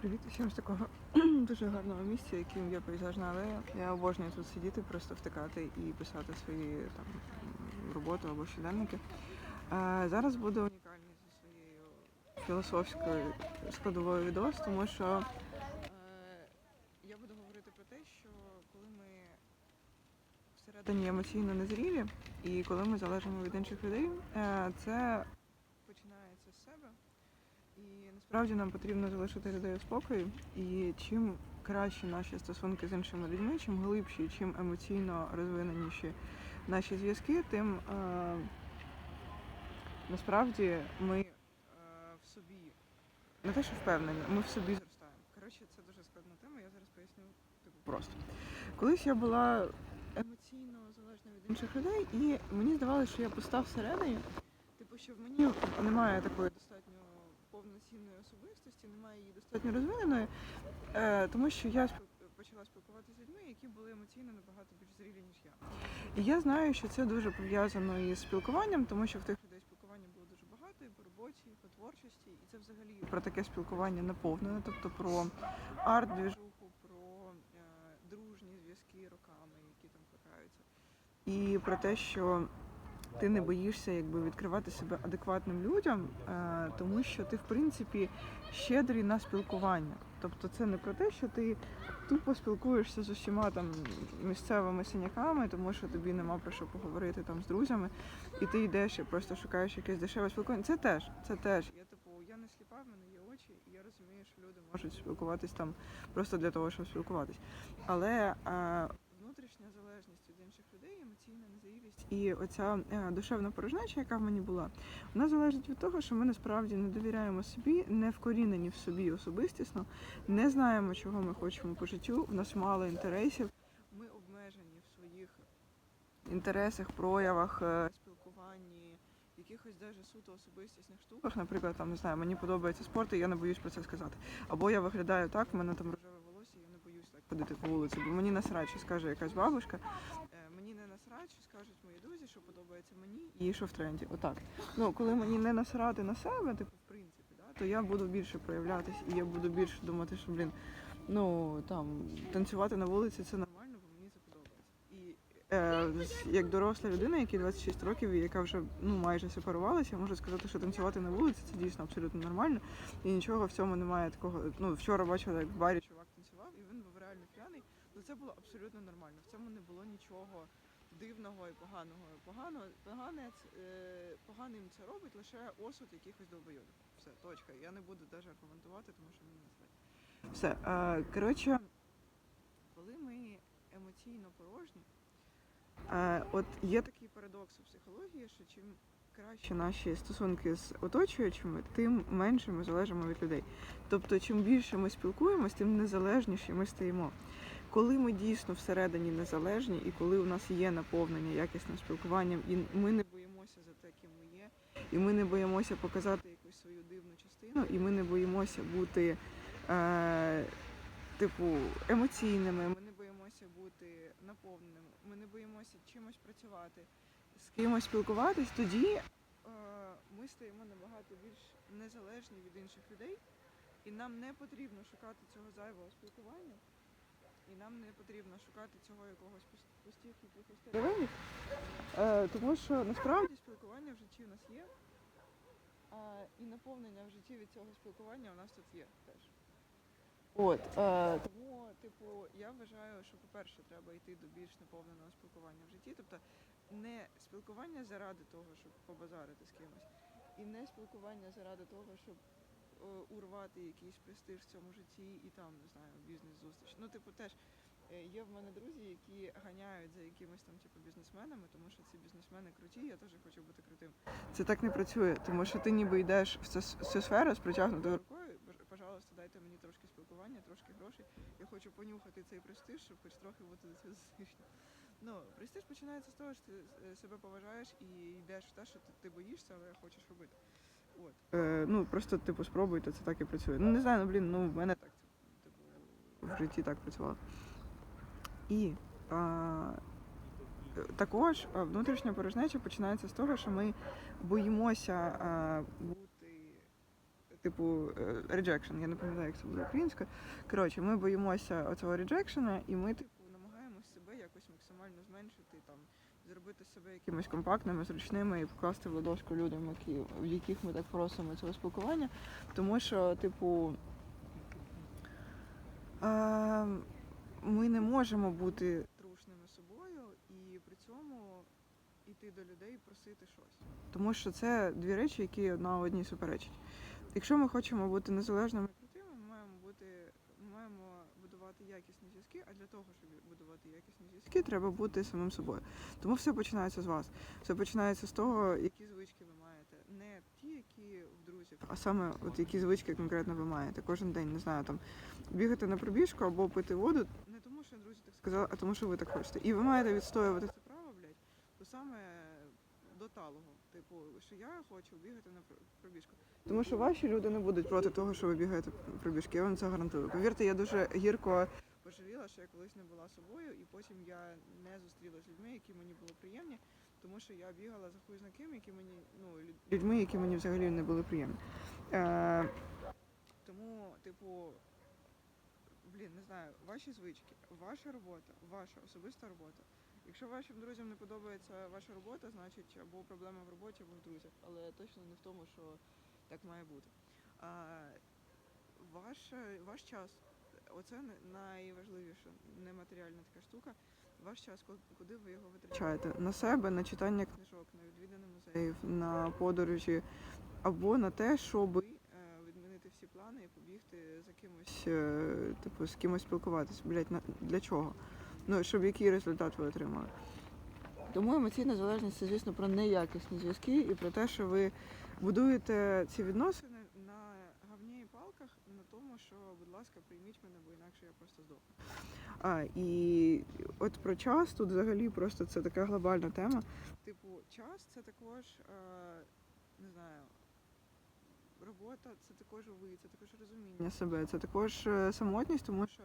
Привіт усім з такого дуже гарного місця, яким є пейзажна алея. Я обожнюю тут сидіти, просто втикати і писати свої там роботи або щоденники. Е, Зараз буде унікальний зі своєю філософською складовою відос, тому що е, я буду говорити про те, що коли ми всередині емоційно незрілі і коли ми залежимо від інших людей, е, це. І насправді нам потрібно залишити людей у спокої. І чим краще наші стосунки з іншими людьми, чим глибші, чим емоційно розвиненіші наші зв'язки, тим е, насправді ми е, в собі не те, що впевнені, ми в собі зростаємо. Коротше, це дуже складна тема, я зараз поясню типу просто. Колись я була емоційно залежна від інших людей, і мені здавалося, що я пуста всередині. Типу, що в мені немає такої достатньо повноцінної особистості, немає її достатньо розвиненої, е, тому що я почала спілкуватися з людьми, які були емоційно набагато більш зрілі, ніж я. І я знаю, що це дуже пов'язано із спілкуванням, тому що в тих людей спілкування було дуже багато і по роботі, і по творчості, і це взагалі про таке спілкування наповнене, тобто про арт-двіжуху, про е, дружні зв'язки роками, які там плекаються. І про те, що ти не боїшся якби відкривати себе адекватним людям, е, тому що ти, в принципі, щедрий на спілкування. Тобто це не про те, що ти тупо спілкуєшся з усіма там місцевими синяками, тому що тобі нема про що поговорити там з друзями, і ти йдеш і просто шукаєш якесь дешеве спілкування. Це теж, це теж. Я типу, я не сліпа, в мене є очі, і я розумію, що люди можуть спілкуватись там просто для того, щоб спілкуватись. Але е, внутрішня залежність від інших людей, емоційна незрілість і оця е, душевна порожнеча, яка в мені була, вона залежить від того, що ми насправді не довіряємо собі, не вкорінені в собі особистісно, не знаємо, чого ми хочемо по життю. В нас мало інтересів. Ми обмежені в своїх інтересах, проявах, е, спілкуванні, якихось даже суто особистісних штуках. Наприклад, там не знаю, мені подобається спорт, і я не боюсь про це сказати. Або я виглядаю так, в мене там рожеве волосся, і я не боюсь так ходити по вулиці, бо мені насрать, що скаже якась бабушка. Е, Мені не насрать, що скажуть мої друзі, що подобається мені і що в тренді. Отак. Ну, коли мені не насрати на себе, типу, в принципі, да, то я буду більше проявлятись, і я буду більше думати, що, блін, ну там танцювати на вулиці це нормально, бо мені це подобається. І е, як доросла людина, якій 26 років, і яка вже ну майже сепарувалася, можу сказати, що танцювати на вулиці це дійсно абсолютно нормально. І нічого в цьому немає такого. Ну вчора бачила, як в барі чувак Ну це було абсолютно нормально. В цьому не було нічого дивного і поганого. Погано, погане, поганим це робить лише осуд якихось довбойобів. Все, точка. Я не буду навіть аргументувати, тому що мені не насрать. Все. Е, коротше, коли ми емоційно порожні, е, от є такий парадокс у психології, що чим краще наші стосунки з оточуючими, тим менше ми залежимо від людей. Тобто, чим більше ми спілкуємось, тим незалежніші ми стаємо. Коли ми дійсно всередині незалежні, і коли у нас є наповнення якісним спілкуванням, і ми не боїмося за те, ким ми є, і ми не боїмося показати якусь свою дивну частину, і ми не боїмося бути е, типу емоційними, ми не боїмося бути наповненими, ми не боїмося чимось працювати, з кимось спілкуватись, тоді е, ми стаємо набагато більш незалежні від інших людей, і нам не потрібно шукати цього зайвого спілкування. І нам не потрібно шукати цього якогось пус- пустих якихось теревенів, е, тому що насправді спілкування в житті у нас є, а, і наповнення в житті від цього спілкування у нас тут є теж. От, е, тому, типу, я вважаю, що, по-перше, треба йти до більш наповненого спілкування в житті. Тобто не спілкування заради того, щоб побазарити з кимось, і не спілкування заради того, щоб урвати якийсь престиж в цьому житті і там, не знаю, бізнес-зустріч. Ну, типу, теж е, є в мене друзі, які ганяють за якимись там, типу, бізнесменами, тому що ці бізнесмени круті, я теж хочу бути крутим. Це так не працює, тому що ти ніби йдеш в цю, в цю сферу з протягнутою рукою. Пожалуйста, дайте мені трошки спілкування, трошки грошей. Я хочу понюхати цей престиж, щоб хоч трохи бути до цього зична. Ну, престиж починається з того, що ти е, себе поважаєш і йдеш в те, що ти боїшся, але хочеш робити. Е, ну, просто, типу, спробуйте, це так і працює. Ну, не знаю, ну, блін, ну, в мене так, типу, в житті так працювало. І а, також внутрішня порожнеча починається з того, що ми боїмося а, бути типу е, rejection, я не пам'ятаю, як це буде українською. Коротше, ми боїмося оцього rejection, і ми, типу, якось максимально зменшити, там, зробити себе якимось компактними, зручними і покласти в ладошку людям, які, в яких ми так просимо цього спілкування. Тому що, типу, е, ми не можемо бути трушними собою і при цьому йти до людей і просити щось. Тому що це дві речі, які одна одній суперечать. Якщо ми хочемо бути незалежними і крутими, ми маємо бути, ми маємо будувати якісні зв'язки, а для того, щоб будувати якісні зв'язки, треба бути самим собою. Тому все починається з вас. Все починається з того, які звички ви маєте. Не ті, які в друзів, а саме от які звички конкретно ви маєте. Кожен день, не знаю, там бігати на пробіжку або пити воду, не тому, що друзі так сказали, а тому, що ви так хочете. І ви маєте відстоювати це право, блядь, то саме до талого. Типу, що я хочу бігати на пр- пробіжку. Тому що ваші люди не будуть проти того, що ви бігаєте пробіжки. Я вам це гарантую. Повірте, я дуже гірко пожаліла, що я колись не була собою, і потім я не зустрілася з людьми, які мені були приємні, тому що я бігала за хуй знаким, які мені ну людьми, які мені взагалі не були приємні. Е, тому, типу, блін, не знаю, ваші звички, ваша робота, ваша особиста робота. Якщо вашим друзям не подобається ваша робота, значить або проблема в роботі, або в друзях. Але точно не в тому, що так має бути. А, ваш, ваш час, оце найважливіше, нематеріальна така штука. Ваш час, ку- куди ви його витрачаєте? На себе, на читання книжок, на відвідини музеїв, на подорожі, або на те, щоби е, відмінити всі плани і побігти за кимось, е, типу, з кимось спілкуватися. Блять, для чого? Ну, щоб який результат ви отримали. Тому емоційна залежність це, звісно, про неякісні зв'язки і про те, що ви будуєте ці відносини на говні і палках, на тому, що, будь ласка, прийміть мене, бо інакше я просто здохну. А, і от про час тут взагалі просто це така глобальна тема. Типу, час це також, е, не знаю, робота, це також ви, це також розуміння себе, це також е, самотність, тому що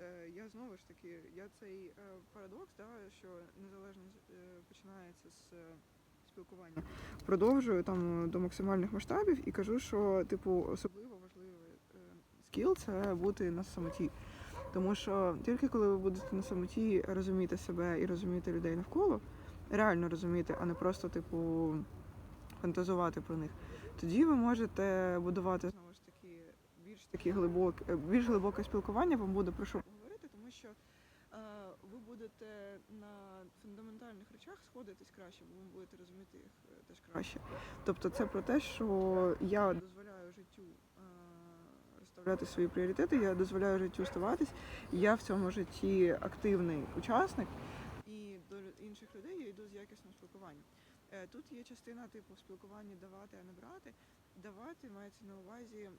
е, я знову ж таки, я цей парадокс, да, що незалежність починається з спілкування. Продовжую там до максимальних масштабів і кажу, що типу особливо важливий е, скіл це бути на самоті. Тому що тільки коли ви будете на самоті розуміти себе і розуміти людей навколо, реально розуміти, а не просто, типу, фантазувати про них, тоді ви можете будувати знову ж таки більш такі глибоке, більш глибоке спілкування, вам буде про що поговорити, тому що е, ви будете на фундаментальних речах сходитись краще, бо ви будете розуміти їх е, теж краще. Тобто це про те, що я дозволяю життю е, розставляти свої пріоритети, я дозволяю життю ставатись, я в цьому житті активний учасник, і до інших людей я йду з якісним спілкуванням. Е, Тут є частина типу в спілкуванні давати, а не брати. Давати мається на увазі, е,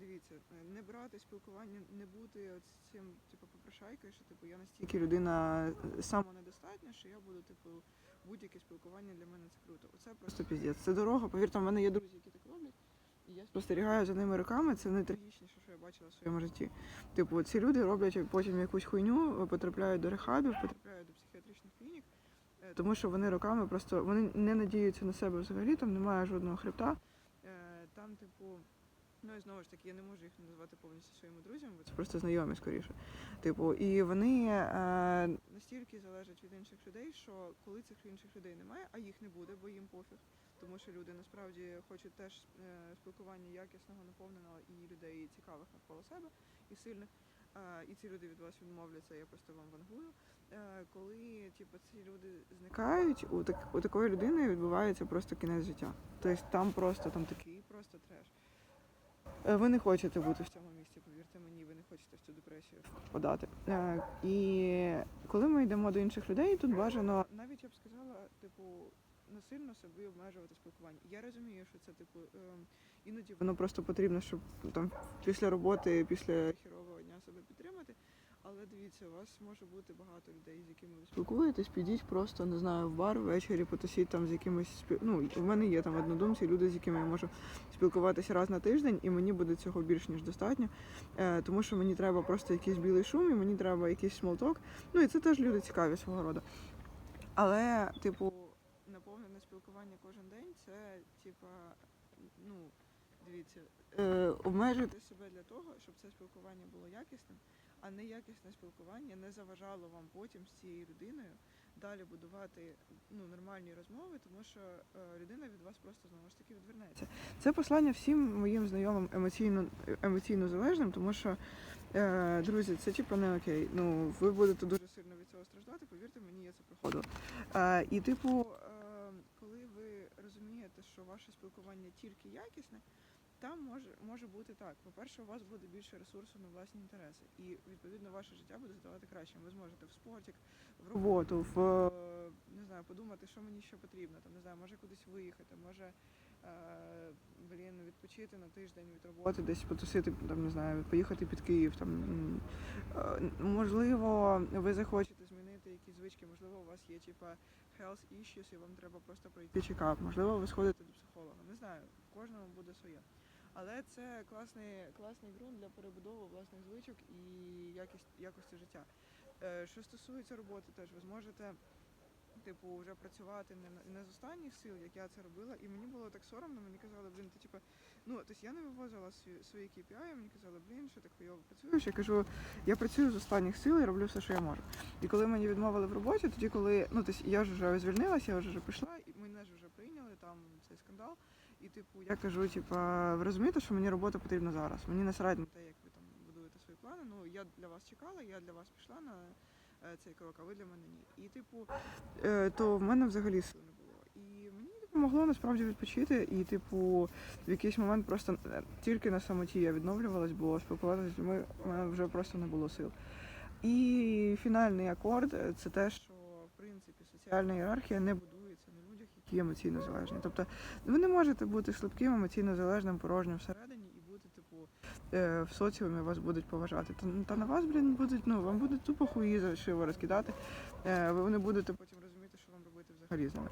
дивіться, е, не брати спілкування, не бути цим, типу, попрошайкою, що типу я настільки людина е, самонедостатня, що я буду, типу, будь-яке спілкування для мене це круто. Оце просто піздець. Це дорога. Повірте, в мене є друзі, які так роблять. І я спостерігаю за ними роками. Це найтрагічніше, що я бачила в своєму житті. Типу, ці люди роблять потім якусь хуйню, потрапляють до рехабів, потрапляють до психіатричних клінік, тому що вони роками просто вони не надіються на себе взагалі, там немає жодного хребта. Там, типу, ну і знову ж таки, я не можу їх назвати повністю своїми друзями, бо це просто знайомі скоріше. Типу, і вони е, настільки залежать від інших людей, що коли цих інших людей немає, а їх не буде, бо їм пофіг. Тому що люди насправді хочуть теж е, спілкування якісного, наповненого і людей цікавих навколо себе і сильних. Е, і ці люди від вас відмовляться, я просто вам вангую. Е, коли типу, ці люди зникають, у, так, у такої людини відбувається просто кінець життя. Тобто там просто там такий просто треш. Е, Ви не хочете бути в цьому місці, повірте мені, ви не хочете в цю депресію впадати. Е, І коли ми йдемо до інших людей, тут бажано, навіть я б сказала, типу, насильно собі обмежувати спілкування. Я розумію, що це типу ем, іноді воно просто потрібно, щоб там після роботи, після хірового дня себе підтримати. Але дивіться, у вас може бути багато людей, з якими ви спілкуєтесь. Підіть просто не знаю в бар ввечері, потусіть там з якимось спі... Ну, в мене є там однодумці, люди, з якими я можу спілкуватися раз на тиждень, і мені буде цього більш ніж достатньо. Е, тому що мені треба просто якийсь білий шум, і мені треба якийсь смолток. Ну і це теж люди цікаві свого роду. Але, типу, наповнене спілкування кожен день це, типа, ну, Дивіться, е, обмежуйте себе для того, щоб це спілкування було якісним, а неякісне спілкування не заважало вам потім з цією людиною далі будувати ну, нормальні розмови, тому що е, людина від вас просто знову ж таки відвернеться. Це послання всім моїм знайомим емоційно, емоційно залежним, тому що, е, друзі, це типу не окей. Ну, ви будете дуже сильно від цього страждати, повірте мені, я це проходила. Е, і, типу, е, коли ви розумієте, що ваше спілкування тільки якісне, там може, може бути так. По-перше, у вас буде більше ресурсу на власні інтереси, і відповідно ваше життя буде ставати кращим. Ви зможете в спортик, в роботу, в е, не знаю, подумати, що мені ще потрібно. Там не знаю, може кудись виїхати, може е, блін, відпочити на тиждень від роботи, десь потусити, там не знаю, поїхати під Київ. Там е, можливо, ви захочете змінити якісь звички, можливо, у вас є типа health issues, і вам треба просто пройти чекап. Можливо, ви сходите до психолога. Не знаю, в кожному буде своє. Але це класний, класний ґрунт для перебудови власних звичок і якість, якості життя. Е, Що стосується роботи, теж ви зможете типу вже працювати не, не з останніх сил, як я це робила, і мені було так соромно, мені казали, блін, ти типу, ну тобто я не вивозила свої, KPI, мені казали, блін, що так хуйово працюєш. Я кажу, я працюю з останніх сил і роблю все, що я можу. І коли мені відмовили в роботі, тоді коли ну тобто я ж вже звільнилася, я вже прийшла, і мене ж вже прийняли там цей скандал. І типу, я кажу, типа, ви розумієте, що мені робота потрібна зараз. Мені насрать на те, як ви там будуєте свої плани. Ну я для вас чекала, я для вас пішла на е, цей крок, а ви для мене ні. І типу, е, то в мене взагалі сил не було. І мені допомогло насправді відпочити. І, типу, в якийсь момент просто е, тільки на самоті я відновлювалась, бо спілкуватися з людьми в мене вже просто не було сил. І фінальний акорд це те, що в принципі соціальна ієрархія не будується на емоційно залежні. Тобто ви не можете бути слабким, емоційно залежним, порожнім всередині і бути, типу, е, в соціумі вас будуть поважати. Та, та на вас, блін, будуть, ну, вам будуть тупо хуї за шиво розкидати. Е, ви не будете потім розуміти, що вам робити взагалі з ними.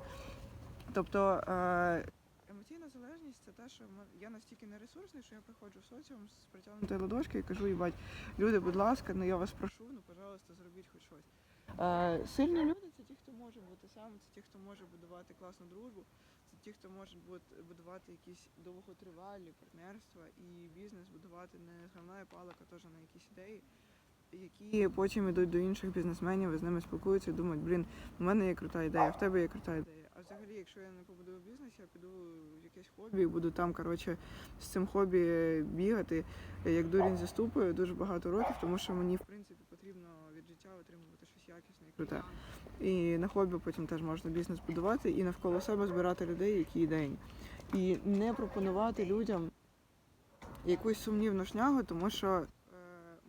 Тобто е, емоційна залежність це те, що я настільки нересурсний, що я приходжу в соціум з притягнутої ладошки і кажу, їбать, люди, будь ласка, ну я вас прошу, ну пожалуйста, зробіть хоч щось. Е, сильні люди це ті, хто може бути сам, це ті, хто може будувати класну дружбу, це ті, хто може будувати якісь довготривалі партнерства і бізнес будувати не з палика, теж на якісь ідеї, які потім йдуть до інших бізнесменів і з ними спілкуються і думають, блін, у мене є крута ідея, в тебе є крута ідея. А взагалі, якщо я не побудую бізнес, я піду в якесь хобі буду там, коротше, з цим хобі бігати, як дурінь зі ступою дуже багато років, тому що мені, в принципі, потрібно від життя отримувати якісне і круте. І на хобі потім теж можна бізнес будувати і навколо себе збирати людей, які ідейні. І не пропонувати людям якусь сумнівну шнягу, тому що е,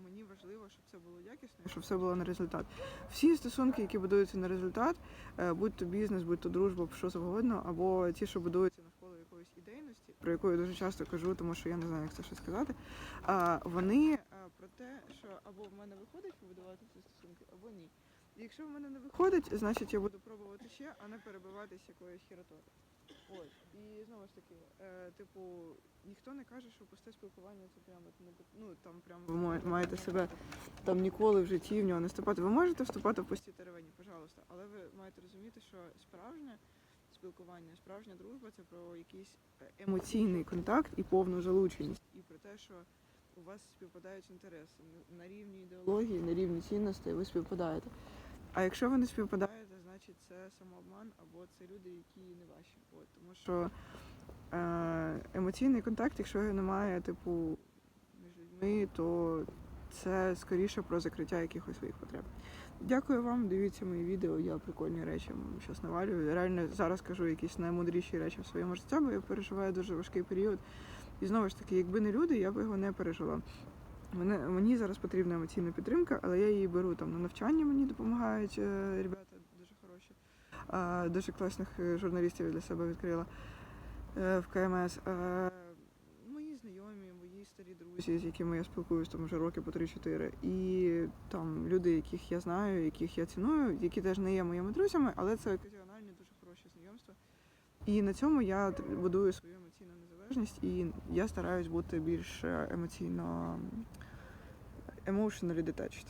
мені важливо, щоб це було якісно, щоб все було на результат. Всі стосунки, які будуються на результат, е, будь то бізнес, будь то дружба, що завгодно, або ті, що будуються навколо якоїсь ідейності, про яку я дуже часто кажу, тому що я не знаю, як це ще сказати. Вони е, про те, що або в мене виходить побудувати ці стосунки, або ні. Якщо в мене не виходить, значить я буду пробувати ще, а не перебиватись якоюсь хіротою. Ось. І знову ж таки, е, типу, ніхто не каже, що пусте спілкування це прямо ну там прямо ви має- маєте себе там ніколи в житті в нього не вступати. Ви можете вступати в пусті теревені, пожалуйста, але ви маєте розуміти, що справжнє спілкування, справжня дружба це про якийсь е, емоційний контакт і повну залученість, і про те, що у вас співпадають інтереси На- рівні ідеології, на рівні цінностей ви співпадаєте. А якщо ви не співпадаєте, значить це самообман або це люди, які не ваші. От, тому що е, емоційний контакт, якщо його немає, типу, між людьми, то це скоріше про закриття якихось своїх потреб. Дякую вам, дивіться мої відео, я прикольні речі щось навалюю. Реально зараз кажу якісь наймудріші речі в своєму житті, бо я переживаю дуже важкий період. І знову ж таки, якби не люди, я б його не пережила. Мене, мені зараз потрібна емоційна підтримка, але я її беру там на навчання, мені допомагають е, ребята дуже хороші. А, дуже класних е, журналістів для себе відкрила е, в КМС. Е, мої знайомі, мої старі друзі, з якими я спілкуюся там вже роки по 3-4. І там люди, яких я знаю, яких я ціную, які теж не є моїми друзями, але це оказіональні, дуже хороші знайомства. І на цьому я будую свою емоційну і я стараюсь бути більш емоційно emotionally detached.